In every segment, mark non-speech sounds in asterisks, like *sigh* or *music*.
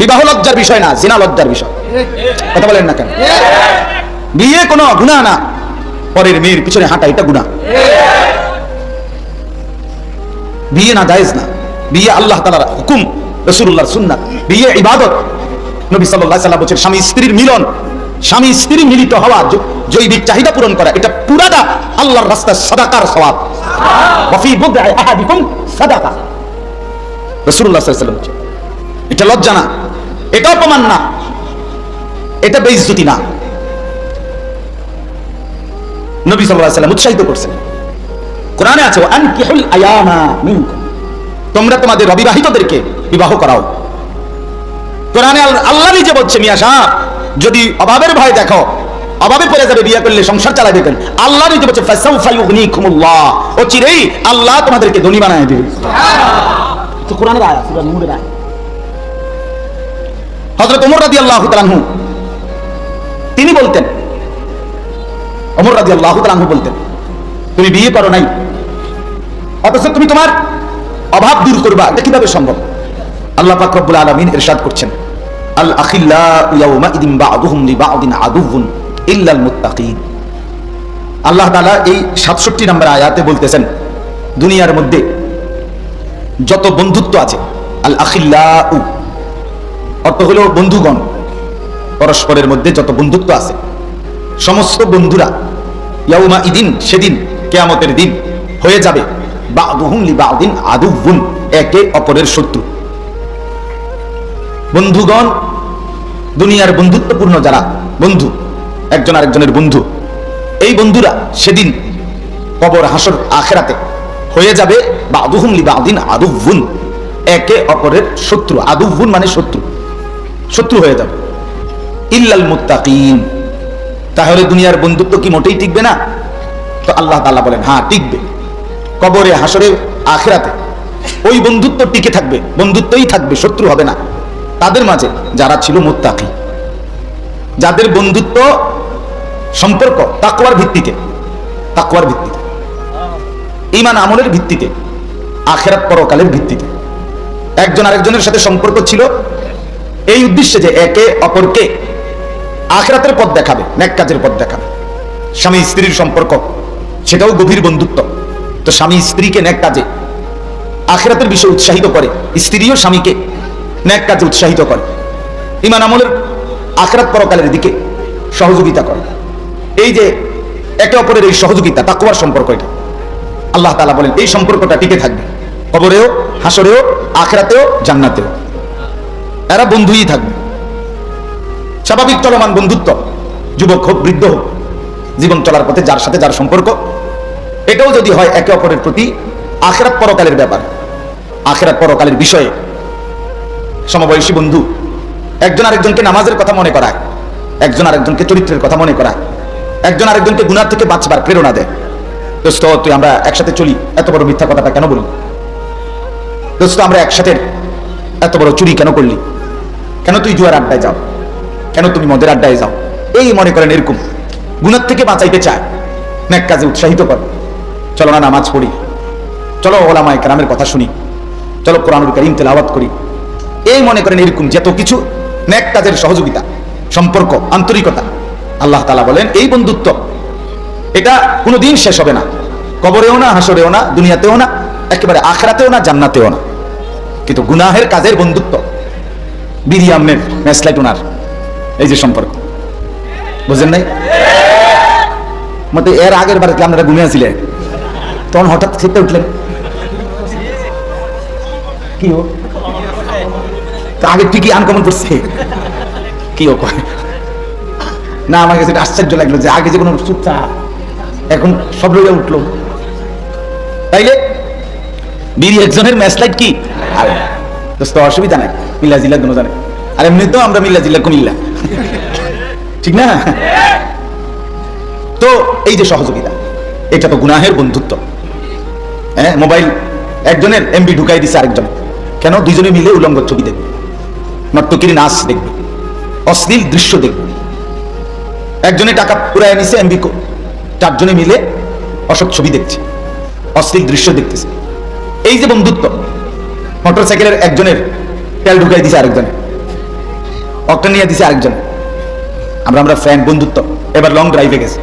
বিবাহ লজ্জার বিষয় না, জিনা লজ্জার বিষয়। কথা বলেন না কেন? বিয়ে কোনো গুণা না, পরের মেয়ের পিছনে হাঁটা এটা গুণা। বিয়ে না, জায়েজ না। বিয়ে আল্লাহ তালার হুকুম রসুল্লাহর সুন্নাত। বিয়ে ইবাদত। নবী সাল্লাল্লাহু আলাইহি বলছেন, স্বামী স্ত্রীর মিলন। স্বামী স্ত্রী মিলিত হওয়া জৈবিক চাহিদা পূরণ করা, এটা পুরাটা আল্লাহর রাস্তায় সাদাকার সওয়াব ওয়াফি সাদাকা। রাসূলুল্লাহ সাল্লাল্লাহু আলাইহি এটা লজ্জা না। এটা অপমান না। এটা বেইজ্জতি না। নবী সাল্লাল্লাহু আলাইহি সাল্লাম উৎসাহিত করছেন। কোরআনে আছে আনকিহুল আয়ামা মিনকুম। তোমরা তোমাদের অবিবাহিতদেরকে বিবাহ করাও। কোরআনে আল্লাহ নিজে বলছে মিয়া সাহেব যদি অভাবের ভয় দেখো অভাবে পড়ে যাবে বিয়ে করলে সংসার চালাবে কেন? আল্লাহ নিজে বলছে ও চিরেই আল্লাহ তোমাদেরকে ধনী বানায় দিবে। তো কোরআনের আয়াত সূরা নূরের আয়াত। হযরত ওমর রাদিয়াল্লাহু তাআলা আনহু। তিনি বলতেন, ওমর রাদিয়াল্লাহু তাআলা আনহু বলতেন, তুমি বিয়ে করো নাই, অথচ তুমি তোমার অভাব দূর করবা, এটা কীভাবে সম্ভব? আল্লাহ পাক রব্বুল আলামিন ইরশাদ করছেন, আল আখিল্লা ইল্লাল মুত্তাকিন। আল্লাহ তাআলা এই 67 নম্বর আয়াতে বলতেছেন, দুনিয়ার মধ্যে যত বন্ধুত্ব আছে, আল আখিল্লাউ অর্থ হলো বন্ধুগণ। পরস্পরের মধ্যে যত বন্ধুত্ব আছে, সমস্ত বন্ধুরা ইয়াউমা ইদিন, সেদিন, কেয়ামতের দিন হয়ে যাবে। বাদুহুম লিবাদিন আদুবুন একে অপরের শত্রু। বন্ধুগণ, দুনিয়ার বন্ধুত্বপূর্ণ যারা বন্ধু, একজন আরেকজনের বন্ধু, এই বন্ধুরা সেদিন কবর হাসর আখেরাতে হয়ে যাবে। বাদুহুম লিবাদিন আদুবুন একে অপরের শত্রু। আদুবুন মানে শত্রু। শত্রু হয়ে যাবে। ইল্লাল মুত্তাকিন। তাহলে দুনিয়ার বন্ধুত্ব কি মোটেই টিকবে না? তো আল্লাহ তাআলা বলেন হ্যাঁ টিকবে। কবরে হাসরে আখেরাতে ওই বন্ধুত্ব টিকে থাকবে, বন্ধুত্বই থাকবে, শত্রু হবে না। তাদের মাঝে যারা ছিল মুত্তাকি, যাদের বন্ধুত্ব সম্পর্ক তাকওয়ার ভিত্তিতে তাকওয়ার ভিত্তিতে ইমান আমলের ভিত্তিতে, আখেরাত পরকালের ভিত্তিতে। একজন আরেকজনের সাথে সম্পর্ক ছিল এই উদ্দেশ্যে যে একে অপরকে আখরাতের পথ দেখাবে, ন্যাক কাজের পথ দেখাবে। স্বামী স্ত্রীর সম্পর্ক, সেটাও গভীর বন্ধুত্ব। তো স্বামী স্ত্রীকে ন্যাক কাজে আখরাতের বিষয়ে উৎসাহিত করে, স্ত্রীও স্বামীকে ন্যাক কাজে উৎসাহিত করে। ইমান আমলের আখরাত পরকালের দিকে সহযোগিতা করে। এই যে একে অপরের এই সহযোগিতা তাকুয়ার সম্পর্ক এটা। আল্লাহ তাআলা বলেন, এই সম্পর্কটা টিকে থাকবে। কবরেও, হাসরেও, আখরাতেও, জান্নাতেও। এরা বন্ধুই থাকবে। স্বাভাবিক চলমান বন্ধুত্ব, যুবক হোক, বৃদ্ধ হোক, জীবন চলার পথে যার সাথে যার সম্পর্ক, এটাও যদি হয় একে অপরের প্রতি আখেরাত পরকালের ব্যাপার। আখেরাত পরকালের বিষয়ে সমবয়সী বন্ধু, একজন আরেকজনকে নামাজের কথা মনে করায়, একজন আরেকজনকে চরিত্রের কথা মনে করায়, একজন আরেকজনকে গুনার থেকে বাঁচবার প্রেরণা দেয়। দোস্ত, তুই আমরা একসাথে চলি, এত বড় মিথ্যা কথাটা কেন বলি দোস্ত, আমরা একসাথে এত বড় চুরি কেন করলি? কেন তুই জুয়ার আড্ডায় যাও? কেন তুমি মদের আড্ডায় যাও? এই মনে করেন এরকম গুণার থেকে বাঁচাইতে চায়। ন্যাক কাজে উৎসাহিত কর। চলো না নামাজ পড়ি। চলো ওলামায় কারামের কথা শুনি। চলো কোরআনুল করিম তেলাওয়াত করি। এই মনে করেন এরকম যত কিছু ন্যাক কাজের সহযোগিতা, সম্পর্ক, আন্তরিকতা। আল্লাহ তালা বলেন, এই বন্ধুত্ব, এটা কোনোদিন শেষ হবে না। কবরেও না, হাসরেও না, দুনিয়াতেও না, একেবারে আখরাতেও না, জান্নাতেও না। কিন্তু গুনাহের কাজের বন্ধুত্ব বিরিয়ামের ম্যাসলাইট ওনার। এই যে সম্পর্ক। বুঝলেন নাই? মতে এর আগের বার আপনারা ঘুমিয়েছিলেন তখন হঠাৎ খেতে উঠলেন। কি তো আগে ঠিকই আনকমন করছে। কি কয়? না, আমার কাছে আশ্চর্য লাগল যে আগে যে কোনো চুপচাপ এখন সব রয়ে উঠল। তাইলে বিড়ি একজনের ম্যাচলাইট কি? আরে, দোস্ত, অসুবিধা নাই। দুনো জানে। আর এমনি তো আমরা মিল্লা জিল্লা কুমিল্লা। ঠিক না? তো এই যে সহযোগিতা, এটা তো গুনাহের বন্ধুত্ব। হ্যাঁ মোবাইল একজনের এমবি ঢুকাই দিছে আরেকজন। কেন? দুজনে মিলে উলঙ্গ ছবি দেখবে। নর্তকির নাচ দেখবে। অশ্লীল দৃশ্য দেখবে। একজনে টাকা পুরাই নিছে এমবি চারজনে মিলে অসৎ ছবি দেখছে। অশ্লীল দৃশ্য দেখতেছে। এই যে বন্ধুত্ব, মোটরসাইকেলের একজনের তেল ঢুকাই দিছে আরেকজনে অকটা নিয়ে দিছে আরেকজন। আমরা আমরা ফ্রেন্ড বন্ধুত্ব। এবার লং ড্রাইভে গেছে।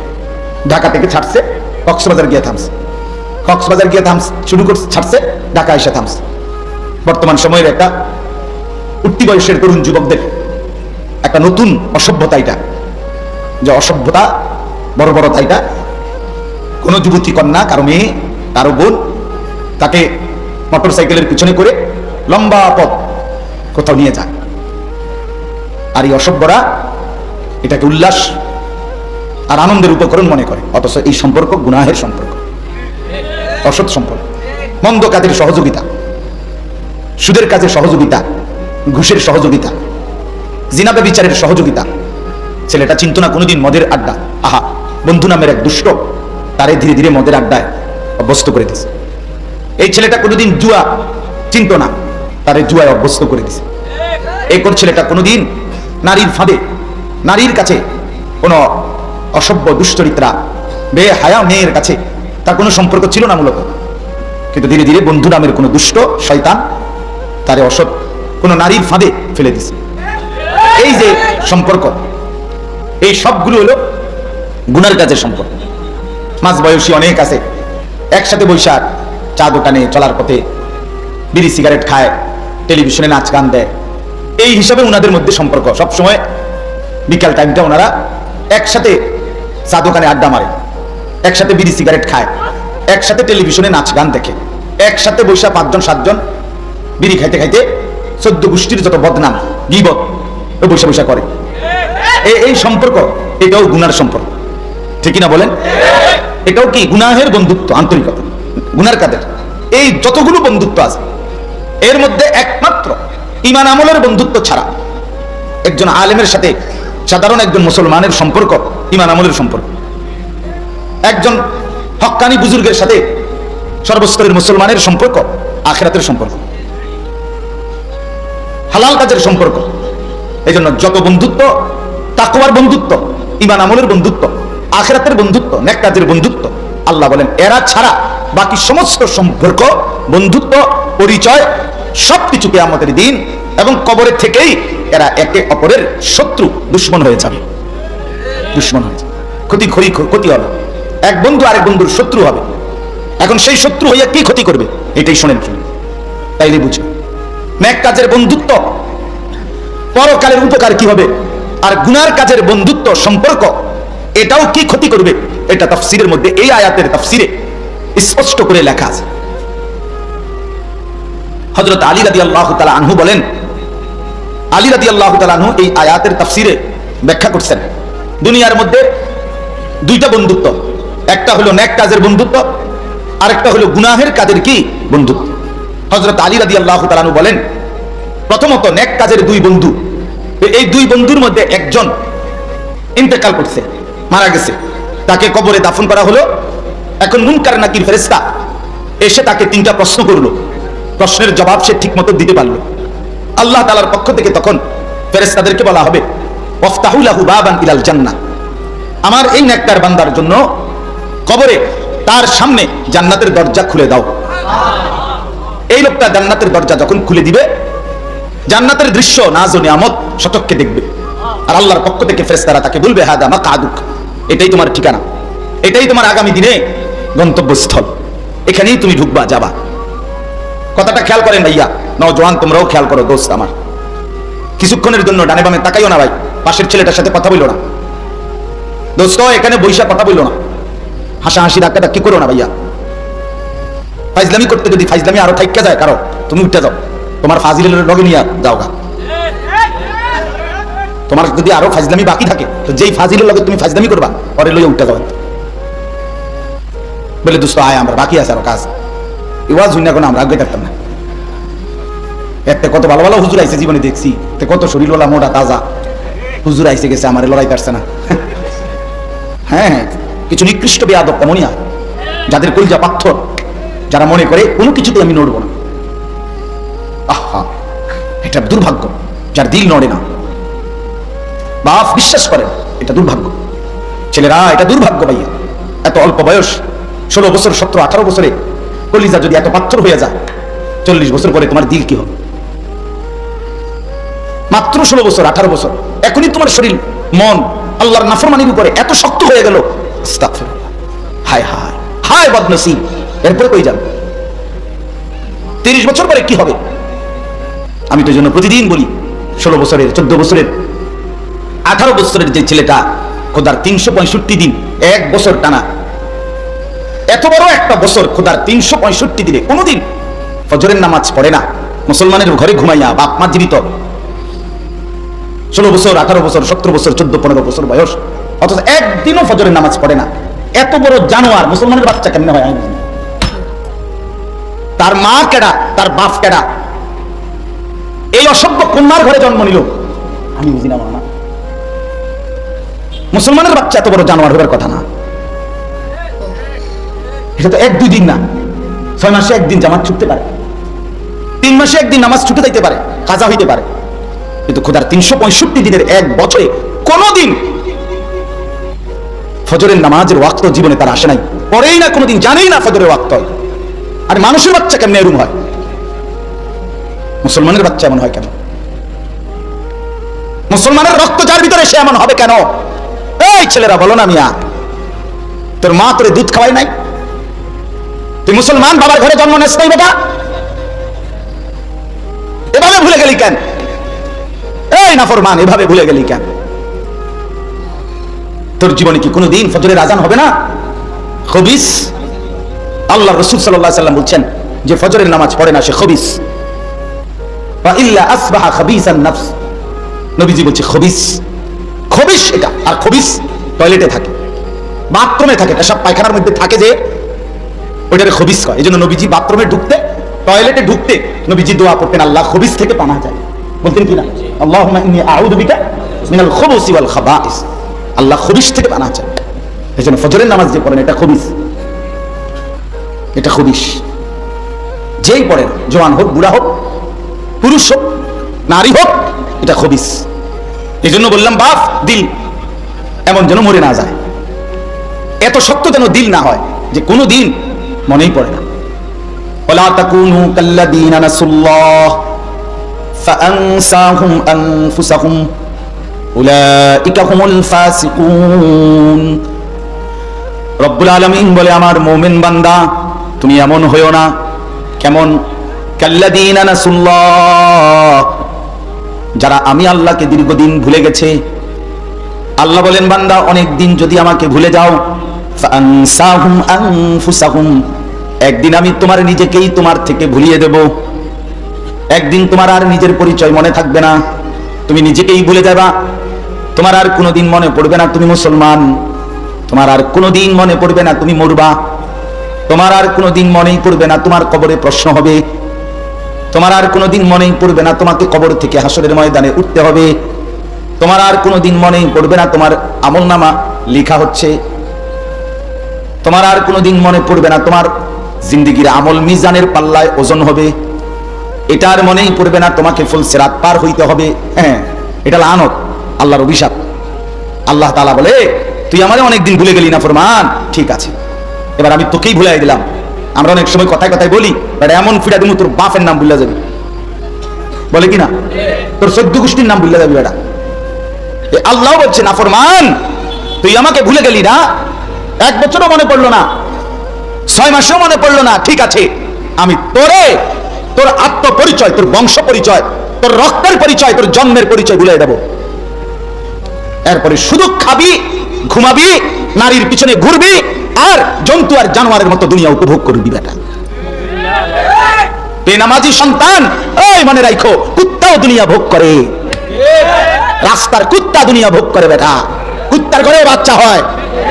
ঢাকা থেকে ছাড়ছে, কক্সবাজার গিয়ে থামছে। কক্সবাজার গিয়ে থামছে, শুরু করছে, ছাড়ছে, ঢাকা এসে থামছে। বর্তমান সময়ের একটা উঠতি বয়সের তরুণ যুবকদের একটা নতুন অসভ্যতা এটা। যে অসভ্যতা, বড় বড় তাইটা কোনো যুবতী কন্যা, কারও মেয়ে, কারও বোন, তাকে মোটর সাইকেলের পিছনে করে লম্বা পথ কোথাও নিয়ে যায়। আর এই অসভ্যরা এটাকে উল্লাস আর আনন্দের উপকরণ মনে করে। অথচ এই সম্পর্ক গুনাহের সম্পর্ক। অসৎ সম্পর্ক। মন্দ কাজের সহযোগিতা। সুদের কাজের সহযোগিতা। ঘুষের সহযোগিতা। জিনাবে বিচারের সহযোগিতা। ছেলেটা চিন্ত না কোনোদিন মদের আড্ডা। আহা, বন্ধু নামের এক দুষ্ট তারে ধীরে ধীরে মদের আড্ডায় অভ্যস্ত করে দিছে। এই ছেলেটা কোনোদিন জুয়া চিন্ত না। তারে জুয়ায় অভ্যস্ত করে দিছে। এই কোন ছেলেটা কোনোদিন নারীর ফাঁদে, নারীর কাছে কোনো অসভ্য দুশ্চরিত্রা বে হায়া মেয়ের কাছে তার কোনো সম্পর্ক ছিল না মূলত। কিন্তু ধীরে ধীরে বন্ধু নামের কোনো দুষ্ট শয়তান তারে অসৎ কোনো নারীর ফাঁদে ফেলে দিছে। এই যে সম্পর্ক, এই সবগুলো হলো গুনার কাজের সম্পর্ক। মাঝ বয়সী অনেক আছে, একসাথে বৈশাখ, চা দোকানে চলার পথে, বিড়ি সিগারেট খায়, টেলিভিশনে নাচ গান দেয় এই হিসাবে ওনাদের মধ্যে সম্পর্ক। সব সময় বিকাল টাইমটা ওনারা একসাথে চা দোকানে আড্ডা মারে, একসাথে বিড়ি সিগারেট খায়, একসাথে টেলিভিশনে নাচ গান দেখে, একসাথে বৈশা পাঁচজন, সাতজন বিড়ি খাইতে খাইতে চোদ্দ গোষ্ঠীর যত বদনাম, গিবত, ও বৈশা বৈশা করে। এই সম্পর্ক, এটাও গুনার সম্পর্ক। ঠিক না বলেন? এটাও কি গুনাহের বন্ধুত্ব, আন্তরিকতা? গুনার কাদের? এই যতগুলো বন্ধুত্ব আছে, এর মধ্যে একমাত্র ইমান আমলের বন্ধুত্ব ছাড়া। একজন আলেমের সাথে সাধারণ একজন মুসলমানের সম্পর্ক, ইমান আমলের সম্পর্ক। একজন হক্কানি বুজুর্গের সাথে সর্বস্তরের মুসলমানের সম্পর্ক, আখেরাতের সম্পর্ক। হালাল কাজের সম্পর্ক। এই জন্য যত বন্ধুত্ব, তাকওয়ার বন্ধুত্ব, ইমান আমলের বন্ধুত্ব, আখেরাতের বন্ধুত্ব, নেক কাজের বন্ধুত্ব, আল্লাহ বলেন, এরা ছাড়া বাকি সমস্ত সম্পর্ক, বন্ধুত্ব, পরিচয় সবকিছুকে আমাদের দিন এবং কবরের থেকেই এরা একে অপরের শত্রু, দুশ্মন হয়ে যাবে। দুশ্মন হয়ে যাবে। ক্ষতি ক্ষতি ক্ষতি হবে। এক বন্ধু আরেক বন্ধুর শত্রু হবে। এখন সেই শত্রু হইয়া কি ক্ষতি করবে? এটাই শোনেন শুনুন। তাইলে বুঝবে নেক কাজের বন্ধুত্ব, পরকালের উপকার কি হবে? আর গুনার কাজের বন্ধুত্ব সম্পর্ক, এটাও কি ক্ষতি করবে? এটা তাফসিরের মধ্যে, এই আয়াতের তাফসিরে স্পষ্ট করে লেখা আছে। হজরত আলী রাদি আল্লাহ আনহু বলেন, আলী রাদি আল্লাহ আনহু এই আয়াতের তাফসিরে ব্যাখ্যা করছেন। দুনিয়ার মধ্যে দুইটা বন্ধুত্ব, একটা হলো নেক কাজের বন্ধুত্ব, আরেকটা হলো গুনাহের কাজের কি বন্ধুত্ব। হজরত আলী রাদি আল্লাহ তালানু বলেন, প্রথমত নেক কাজের দুই বন্ধু, এই দুই বন্ধুর মধ্যে একজন ইন্তেকাল করছে, মারা গেছে। তাকে কবরে দাফন করা হলো। এখন মুনকার নাকির ফেরেস্তা এসে তাকে তিনটা প্রশ্ন করল। প্রশ্নের জবাব সে ঠিক মতো দিতে পারল। আল্লাহ তালার পক্ষ থেকে তখন ফেরেস্তাদেরকে বলা হবে ইলাল জান্নাহ। আমার এই নেককার বান্দার জন্য কবরে তার সামনে জান্নাতের দরজা খুলে দাও। এই লোকটা জান্নাতের দরজা যখন খুলে দিবে, জান্নাতের দৃশ্য নাজ ও নিয়ামত শতককে দেখবে। আর আল্লাহর পক্ষ থেকে ফেরেশতারা তাকে বলবে, হাদা মা কাদুক এটাই তোমার ঠিকানা। এটাই তোমার আগামী দিনে গন্তব্যস্থল। এখানেই তুমি ঢুকবা, যাবা। কথাটা খেয়াল করেন ভাইয়া। নজওয়ান তোমরাও খেয়াল করো, দোস্ত আমার। কিছুক্ষণের জন্য ডানে বামে তাকাইও না ভাই। পাশের ছেলেটার সাথে কথা বলল না। দোস্ত, এখানে বৈশা কথা বলল না। হাসাহাসি ধাক্কা কি করো না ভাইয়া। ফাইজলামি করতে যদি ফাইজলামি আরও থাইকা যায়, কারও, তুমি উঠে যাও। তোমার ফাজিলের লগে নিয়ে যাও গা। তোমার যদি আরও ফাজলামি বাকি থাকে, তো যেই ফাজিলের লগে তুমি ফাজলামি করবা, পরে লইয়া উঠে যাও। বলে, দোস্ত, আয়, আমরা বাকি আছে আরও কাজ। এবার শুনে এখন আমরা আগে থাকতাম না। এতে কত ভালো ভালো হুজুর আইছে জীবনে দেখছি। তে কত শরীরওয়ালা মোটা তাজা। হুজুর আইসে গেছে, আমার লড়াই পারছে না। *laughs* হ্যাঁ হ্যাঁ কিছু নিকৃষ্ট বেয়াদব তেমনই হয় যাদের কলিজা পাথর, যারা মনে করে কোনো কিছুতে আমি নড়বো না। আহা, এটা দুর্ভাগ্য, যার দিল নড়ে না। বাপ বিশ্বাস করেন, এটা দুর্ভাগ্য। ছেলেরা, এটা দুর্ভাগ্য ভাইয়া। এত অল্প বয়স, ষোলো বছর, সতেরো, আঠারো বছরে কলিজা যদি এত পাথর হয়ে যায়, চল্লিশ বছর পরে তোমার দিল কি হবে? মাত্র ষোলো বছর, আঠারো বছর, এখনই তোমার শরীর, মন, আল্লাহর নাফরমানির উপরে এত শক্ত হয়ে গেল। হায় হায় হায় এরপরে কই যাবে? তিরিশ বছর পরে কি হবে? আমি তো জন্য প্রতিদিন বলি, ষোলো বছরের, চোদ্দ বছরের, আঠারো বছরের যে ছেলেটা, খোদার তিনশো পঁয়ষট্টি দিন, এক বছর টানা এত বড় একটা বছর খোদার তিনশো পঁয়ষট্টি দিনে কোনোদিন ফজরের নামাজ পড়ে না। মুসলমানের ঘরে ঘুমাইয়া বাপ মা জীবিত। ষোলো বছর, আঠারো বছর সতেরো বছর, চোদ্দ, পনেরো বছর বয়স। অথচ একদিনও ফজরের নামাজ পড়ে না। এত বড় জানোয়ার মুসলমানের বাচ্চা কেমনে হয় তার মা কেডা, তার বাপ কেডা? এই অসভ্য কন্যার ঘরে জন্ম নিল। আমি বুঝি না মুসলমানের বাচ্চা এত বড় জানোয়ার হবার কথা না। এটা তো এক দুই দিন না। ছয় মাসে একদিন জামাত ছুটতে পারে। তিন মাসে একদিন নামাজ ছুটে যাইতে পারে, কাজা হইতে পারে। কিন্তু খোদার তিনশো পঁয়ষট্টি দিনের এক বছরে কোনোদিন ফজরের নামাজের ওয়াক্ত জীবনে তার আসে নাই। পরেই না কোনোদিন, জানেই না ফজরের ওয়াক্ত হয়। আর মানুষের বাচ্চা কেমন এরম হয়? মুসলমানের বাচ্চা এমন হয় কেন? মুসলমানের রক্ত যার ভিতরে, সে এমন হবে কেন? এই ছেলেরা, বলো না মিয়া, তোর মা তোরে দুধ খাওয়াই নাই? তুই মুসলমান, বাবার ঘরে জন্ম নেস নাই বেটা? এভাবে ভুলে গেলি কেন? এই নাফরমান, এভাবে ভুলে গেলি কেন? তোর জীবনে কি কোনোদিন ফজরের আজান হবে না? খবিস। আল্লাহ রসুল সাল্লাহ সাল্লাম বলছেন যে ফজরের নামাজ পড়ে না সে খবিস। বা ইল্লা আসবাহা খাবিসান নাফস। নবীজি বলছে, খবিস। খবিস এটা, আর খবিস টয়লেটে থাকে, বাথরুমে থাকে এটা সব পায়খানার মধ্যে থাকে যে ওইটারে খবিস কয়। এই জন্য নবীজি বাথরুমে ঢুকতে, টয়লেটে ঢুকতে নবীজি দোয়া করতেন, আল্লাহ খবিস থেকে পানা যায়। বলতেন কি না? আল্লাহুম্মা ইন্নী আউযু বিকা মিনাল খুবুসি ওয়াল খাবাইস। আল্লাহ খবিস থেকে পানা চায়। এই জন্য ফজরের নামাজ যে পড়েন, এটা খবিস। এটা খবিস। যেই পড়েন, জওয়ান হোক, বুড়া হোক, পুরুষ হোক, নারী হোক, এটা খবিস। এই জন্য বললাম, বাপ, দিল এমন যেন মরে না যায়। এত শক্ত যেন দিল না হয় যে কোনো দিন মনেই পড়ে না। ওলা তাকুনু কাল্লাযীনা নাসুল্লাহ, ফাআনসাহুম আনফুসাহুম, উলাইকা হুমুল ফাসিকুন। রব্বুল আলামিন বলে, আমার মুমিন বান্দা, তুমি এমন হইও না, কেমন? কাল্লাদিন যারা আমি আল্লাহকে দীর্ঘদিন ভুলে গেছে। আল্লাহ বলেন, বান্দা, অনেক দিন যদি আমাকে ভুলে যাও একদিন আমি তোমার নিজেকেই তোমার থেকে ভুলিয়ে দেব। একদিন তোমার আর নিজের পরিচয় মনে থাকবে না। তুমি নিজেকেই ভুলে যাবা। তোমার আর কোনোদিন মনে পড়বে না তুমি মুসলমান। তোমার আর কোনোদিন মনে পড়বে না তুমি মরবা। তোমার আর কোনোদিন মনেই পড়বে না তোমার কবরে প্রশ্ন হবে। তোমার আর কোনোদিন মনেই পড়বে না তোমাকে কবর থেকে হাসরের ময়দানে উঠতে হবে। তোমার আর কোনোদিন মনেই পড়বে না তোমার আমল নামা লেখা হচ্ছে। তোমার আর কোনোদিন মনে পড়বে না, তোমার জিন্দিগির আমল মিজানের পাল্লায় ওজন হবে। এটার মনেই পড়বে না তোমাকে ফুল সেরাত পার হইতে হবে। হ্যাঁ এটা লানত, আল্লাহর অভিশাপ। আল্লাহ তালা বলে তুই আমারে অনেকদিন ভুলে গেলি না ফরমান? ঠিক আছে। এবার আমি তোকেই ভুলাই দিলাম। আমরা অনেক সময় কথায় কথায় বলি, বাট এমন ফিরা তুমি তোর বাপের নাম ভুলে যাবি। বলে কি না তোর সদ্য গোষ্ঠীর নাম ভুলে যাবি বেটা। আল্লাহ বলছে, না ফরমান, তুই আমাকে ভুলে গেলি না? এক বছরও মনে পড়ল না। ছয় মাসেও মনে পড়ল না, ঠিক আছে। আমি তোরে তোর আত্মপরিচয়, তোর বংশ পরিচয়, তোর রক্তের পরিচয়, তোর জন্মের পরিচয় ভুলে দেব। এরপরে শুধু খাবি, ঘুমাবি, নারীর পিছনে ঘুরবি, আর জন্তু আর জানোয়ারের মতো দুনিয়া উপভোগ করবি বেটা। বেনামাজি সন্তান ওই মনে রাখো কুত্তাও দুনিয়া ভোগ করে। রাস্তার কুত্তা দুনিয়া ভোগ করে বেটা। কুত্তার ঘরে বাচ্চা হয়।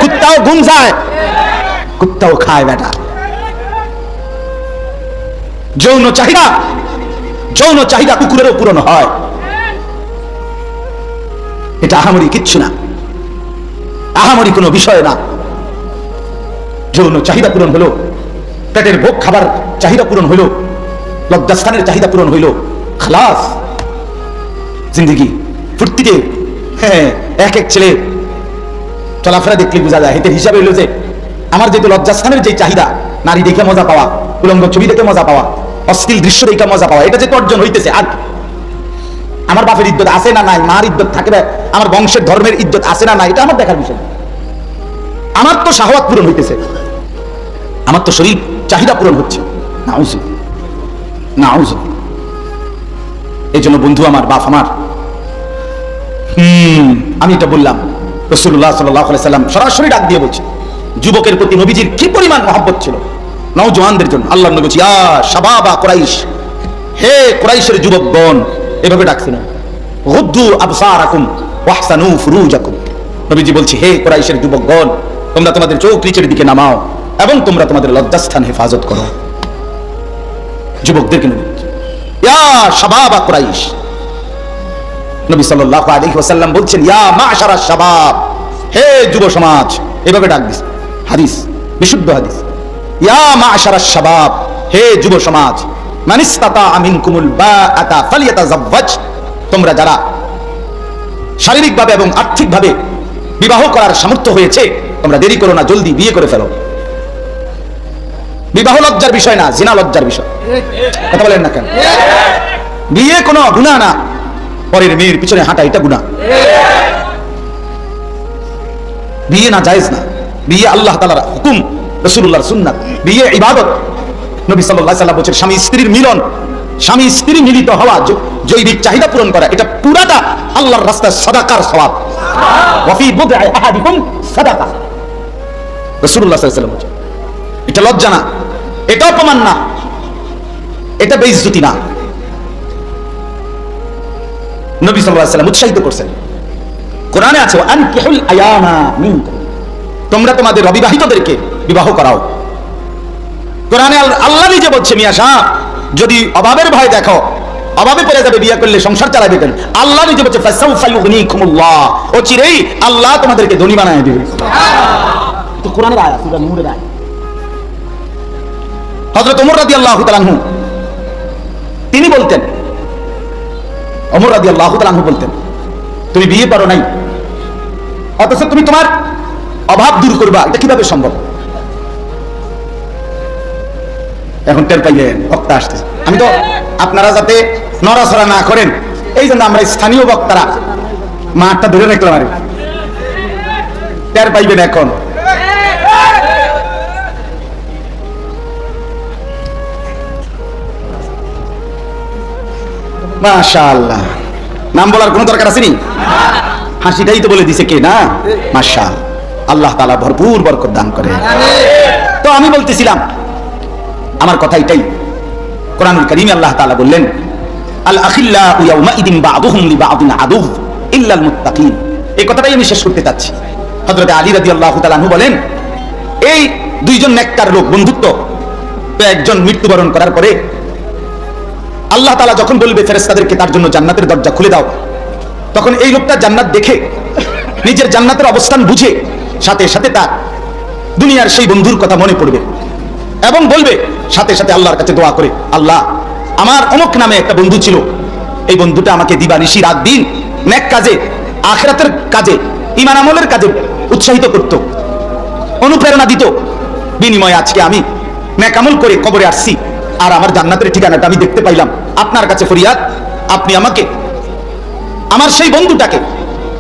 কুত্তাও ঘুম যায়, কুত্তাও খায় বেটা যৌন চাহিদা যৌন চাহিদা কুকুরেরও পূরণ হয়। এটা আহামরি কিচ্ছু না। আহামরি কোনো বিষয় না। যৌন চাহিদা পূরণ হলো, পেটের ভোগ খাবার চাহিদা পূরণ হইল লজ্জাস্থানের চাহিদা পূরণ হইল খালাস। জিন্দিগি, ফুর্তিতে হ্যাঁ এক এক ছেলে চলাফেরা দেখলে বোঝা যায় এতে হিসাবে হইল যে আমার যেহেতু লজ্জাস্থানের যে চাহিদা, নারী দেখে মজা পাওয়া, উলঙ্গ ছবি দেখে মজা পাওয়া, অশ্লীল দৃশ্য দেখে মজা পাওয়া, এটা যেহেতু অর্জন হইতেছে, আর আমার বাপের ইজ্জত আছে না নাই, মার ইজ্জত থাকবে, আমার বংশের ধর্মের ইজ্জত আছে না নাই, এটা আমার দেখার বিষয় আমার তো শাহওয়াত পূরণ হইতেছে। আমার তো শরীর চাহিদা পূরণ হচ্ছে। নাউজু নাউজু। এই জন্য বন্ধু আমার, বাপ আমার। হুম, আমি এটা বললাম। রসুল্লাহ সাল্লাম সরাসরি ডাক দিয়ে বলছে, যুবকের প্রতি নবীজির কি পরিমাণ মহব্বত ছিল? জন্য। আল্লাহ নবী শাবাবা কুরাইশ, হে কুরাইশের যুবকগণ, এভাবে আবসারাকুম ওয়াহসানু নবীজি বলছি, হে কুরাইশের যুবকগণ, তোমরা তোমাদের চোখ নিচের দিকে নামাও এবং তোমরা তোমাদের লজ্জাস্থান হেফাজত করো। যুবকদেরকে নবী ইয়া শাবাবা কুরাইশ নবী সাল্লাল্লাহু আলাইহি ওয়াসাল্লাম বলছেন, ইয়া মাশারা শাবাব। হে যুব সমাজ, এভাবে ডাক দিস। হাদিস, বিশুদ্ধ হাদিস। ইয়া মাশারা শাবাব। হে যুব সমাজ, মান ইসতাতা মিনকুমুল বাআতা ফালিয়াতাযাওয়াজ তোমরা যারা শারীরিকভাবে এবং আর্থিকভাবে বিবাহ করার সামর্থ্য হয়েছে, তোমরা দেরি করো না, জলদি বিয়ে করে ফেলো। বিবাহ লজ্জার বিষয় না, জিনা লজ্জার বিষয়। কথা বলেন না কেন? বিয়ে কোনো গুণা না। পরের মেয়ের পিছনে হাঁটা এটা গুণা বিয়ে না, জায়েজ না। বিয়ে আল্লাহ তালার হুকুম রসুল্লাহর সুন্নাত। বিয়ে ইবাদত। নবী সাল্লাল্লাহু আলাইহি বলছেন, স্বামী স্ত্রীর মিলন। স্বামী স্ত্রী মিলিত হওয়া জৈবিক চাহিদা পূরণ করা, এটা পুরাটা আল্লাহর রাস্তায় সাদাকার বলছেন, এটা লজ্জা না, এটা অপমান না, এটা বেইজ্জতি না। নবী আলাইহি উৎসাহিত করছেন। কোরআনে আছে তোমরা তোমাদের অবিবাহিতদেরকে বিবাহ করাও। কোরআনে আল্লাহ নিজে বলছে, মিয়া শাহ যদি অভাবের ভয় দেখো, অভাবে পড়ে যাবে, বিয়ে করলে সংসার চালাবে কেন? আল্লাহ নিজে বলছে ও চিরেই আল্লাহ তোমাদেরকে ধনী বানায় দিবে। তো কোরআনের আয়াত সূরা নূরের আয়াত। হযরত ওমর রাদিয়াল্লাহু তিনি বলতেন রাদিয়াল্লাহু তাআলা আনহু বলতেন, তুমি বিয়ে পারো নাই, অথচ তুমি তোমার অভাব দূর করবা, এটা কীভাবে সম্ভব? এখন টের পাইলেন, বক্তা আসতেছে। আমি তো আপনারা যাতে নড়াচড়া না করেন এই জন্য আমরা স্থানীয় বক্তারা মাঠটা ধরে রাখলাম আর। টের পাইবেন এখন। মাশাআল্লাহ। নাম বলার কোনো দরকার আছে নি? হাসিটাই তো বলে দিছে কে না? মাশা আল্লাহ ভরপুর বরকত দান করে। তো আমি বলতেছিলাম, আমার কথা এটাই। কোরআনুল আল্লাহ বললেন, আল আখিল্লা ইয়াউমা ইদিন ইল্লাল মুত্তাকিন। এই কথাটাই আমি শেষ করতে চাচ্ছি। হযরত আলী রাদিয়াল্লাহু তাআলা আনহু বলেন, এই দুইজন নেককার লোক বন্ধুত্ব, তো একজন মৃত্যুবরণ করার পরে আল্লাহ তাআলা যখন বলবে, ফেরেশতাদেরকে তার জন্য জান্নাতের দরজা খুলে দাও, তখন এই লোকটা জান্নাত দেখে, নিজের জান্নাতের অবস্থান বুঝে, সাথে সাথে তার দুনিয়ার সেই বন্ধুর কথা মনে পড়বে এবং বলবে, সাথে সাথে আল্লাহর কাছে দোয়া করে, আল্লাহ, আমার অমুক নামে একটা বন্ধু ছিল, এই বন্ধুটা আমাকে দিবা দিবানিশি রাত দিন, নেক কাজে, আখেরাতের কাজে ইমান আমলের কাজে উৎসাহিত করত, অনুপ্রেরণা দিত, বিনিময়ে আজকে আমি নেক আমল করে কবরে আসছি। আর আমার জান্নাতের ঠিকানাটা আমি দেখতে পাইলাম। আপনার কাছে ফরিয়াদ, আপনি আমাকে, আমার সেই বন্ধুটাকে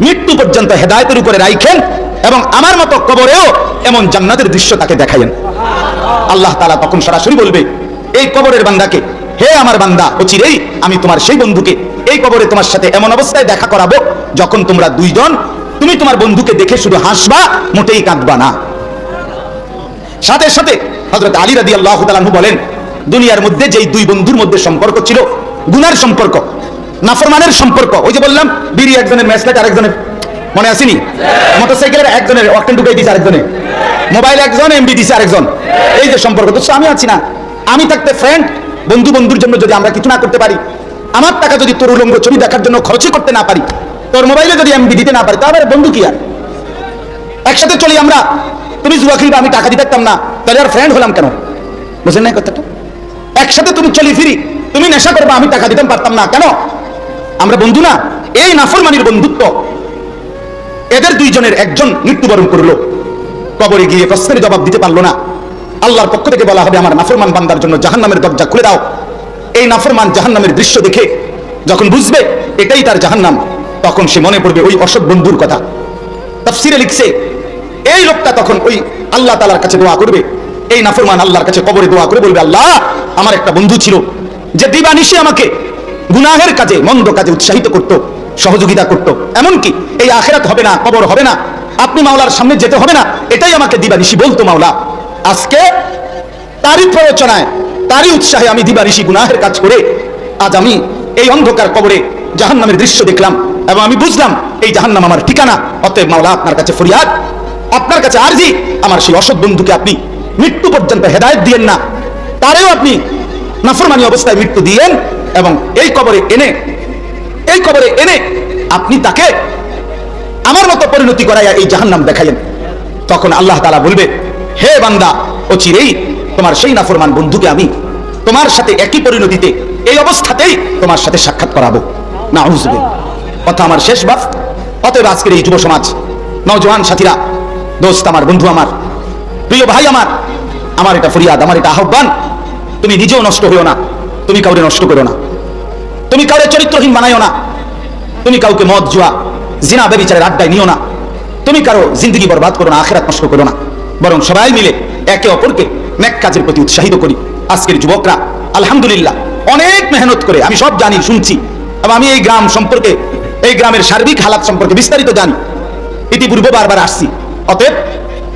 মৃত্যু পর্যন্ত হেদায়তের উপরে রাইখেন এবং আমার মতো কবরেও এমন জান্নাতের দৃশ্য তাকে দেখাইন আল্লাহ তালা তখন সরাসরি বলবে, এই কবরের বান্দাকে, হে আমার বান্দা ও চিরেই আমি তোমার সেই বন্ধুকে এই কবরে তোমার সাথে এমন অবস্থায় দেখা করাবো যখন তোমরা দুইজন, তুমি তোমার বন্ধুকে দেখে শুধু হাসবা, মোটেই কাঁদবা না। সাথে সাথে হজরত আলী রাদি আল্লাহ বলেন দুনিয়ার মধ্যে যেই দুই বন্ধুর মধ্যে সম্পর্ক ছিল, গুনার সম্পর্ক, নাফরমানের সম্পর্ক, ওই যে বললাম, বিড়ি একজনের ম্যাচলাইট আরেকজনের, মনে আসেনি? মোটরসাইকেলের একজনের অকটেন ঢুকাই দিছে আরেকজনের মোবাইল একজন এমবি দিছে আরেকজন, এই যে সম্পর্ক। তো আমি আছি না, আমি থাকতে ফ্রেন্ড বন্ধু বন্ধুর জন্য যদি আমরা কিছু না করতে পারি, আমার টাকা যদি তোর উলঙ্গ ছবি দেখার জন্য খরচই করতে না পারি, তোর মোবাইলে যদি এমবি দিতে না পারি, তাহলে বন্ধু কি আর? একসাথে চলি আমরা, তুমি জুয়া খেলবে, আমি টাকা দিতে পারতাম না, তাহলে আর ফ্রেন্ড হলাম কেন? বুঝলেন না কথাটা? একসাথে তুমি চলি ফিরি, তুমি নেশা করবে, আমি টাকা দিতে পারতাম না। কেন? আমরা বন্ধু না? এই নাফরমানির বন্ধুত্ব। এদের দুইজনের একজন মৃত্যুবরণ করল। কবরে গিয়ে প্রশ্নের জবাব দিতে পারল না। আল্লাহর পক্ষ থেকে বলা হবে, আমার নাফরমান বান্দার জন্য জাহান্নামের দরজা খুলে দাও। এই নাফরমান জাহান্নামের দৃশ্য দেখে যখন বুঝবে এটাই তার জাহান্নাম, তখন সে মনে পড়বে ওই অসৎ বন্ধুর কথা। তফসিরে লিখছে, এই লোকটা তখন ওই আল্লাহ তালার কাছে দোয়া করবে। এই নাফরমান আল্লাহর কাছে কবরে দোয়া করে বলবে, আল্লাহ, আমার একটা বন্ধু ছিল, যে দিবানিশি আমাকে গুনাহের কাজে, মন্দ কাজে উৎসাহিত করত, সহযোগিতা করত। এমনকি এই আখেরাত হবে না, কবর হবে না, আপনি মাওলার সামনে যেতে হবে না, এটাই আমাকে দিবানিশি বলতো মাওলা। আজকে তারই প্ররোচনায়, তারই উৎসাহে আমি দিবানিশি গুনাহের কাজ করে, আজ আমি এই অন্ধকার কবরে জাহান্নামের দৃশ্য দেখলাম এবং আমি বুঝলাম, এই জাহান্নাম আমার ঠিকানা, অতএব মাওলা আপনার কাছে ফরিয়াদ, আপনার কাছে আরজি, আমার সেই অসৎ বন্ধুকে আপনি মৃত্যু পর্যন্ত হেদায়েত দিয়েন না। তারেও আপনি নাফরমানি অবস্থায় মৃত্যু দিয়েন এবং এই কবরে এনে, এই কবরে এনে আপনি তাকে আমার মতো পরিণতি করাইয়া এই জাহান্নাম দেখাইলেন। তখন আল্লাহ তাআলা বলবে, হে বান্দা ও চিরেই তোমার সেই নাফরমান বন্ধুকে আমি তোমার সাথে একই পরিণতিতে এই অবস্থাতেই তোমার সাথে সাক্ষাৎ করাবো। না হুজবে কথা আমার শেষ বাপ অতএব আজকের এই যুব সমাজ নওজওয়ান সাথীরা, দোস্ত আমার, বন্ধু আমার প্রিয় ভাই আমার আমার এটা ফরিয়াদ, আমার এটা আহ্বান। তুমি নিজেও নষ্ট হইও না, তুমি কাউরে নষ্ট করো না। তুমি কাউরে চরিত্রহীন বানাইও না। তুমি কাউকে মদ, জুয়া, জিনা, বেবিচারের আড্ডায় নিও না। তুমি কারও জিন্দগি বরবাদ করো না, আখেরাত নষ্ট করো না। বরং সবাই মিলে একে অপরকে নেক কাজের প্রতি উৎসাহিত করি। আজকের যুবকরা, আলহামদুলিল্লাহ, অনেক মেহনত করে, আমি সব জানি, শুনছি। এবং আমি এই গ্রাম সম্পর্কে, এই গ্রামের সার্বিক হালাত সম্পর্কে বিস্তারিত জানি। ইতিপূর্বে বারবার আসছি। অতএব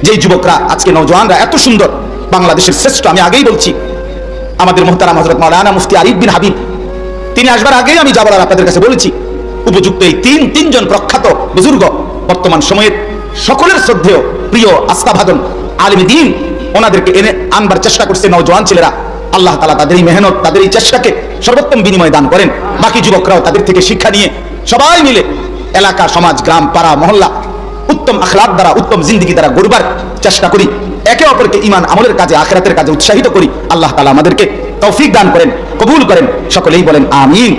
যেই যুবকরা আজকে নৌজওয়ানরা এত সুন্দর, বাংলাদেশের শ্রেষ্ঠ, আমি আগেই বলছি, আমাদের মোহতারাম হজরত মাওলানা মুফতি আরিফ বিন হাবিব, তিনি আসবার আগেই আমি যাবার আপনাদের কাছে বলেছি, উপযুক্ত এই তিন, তিনজন প্রখ্যাত বুজুর্গ, বর্তমান সময়ের সকলের শ্রদ্ধেয়, প্রিয় আস্থাভাজন আলিম দিন, ওনাদেরকে এনে আনবার চেষ্টা করছে নওজোয়ান ছেলেরা। আল্লাহ তালা তাদের এই মেহনত তাদের এই চেষ্টাকে সর্বোত্তম বিনিময় দান করেন। বাকি যুবকরাও তাদের থেকে শিক্ষা নিয়ে সবাই মিলে এলাকা, সমাজ, গ্রাম, পাড়া, মহল্লা উত্তম আখলাদ দ্বারা, উত্তম জিন্দগি দ্বারা গড়বার চেষ্টা করি। একে অপরকে ইমান আমলের কাজে, আখরাতের কাজে উৎসাহিত করি। আল্লাহ তালা আমাদেরকে তৌফিক দান করেন, কবুল করেন। সকলেই বলেন, আমিন।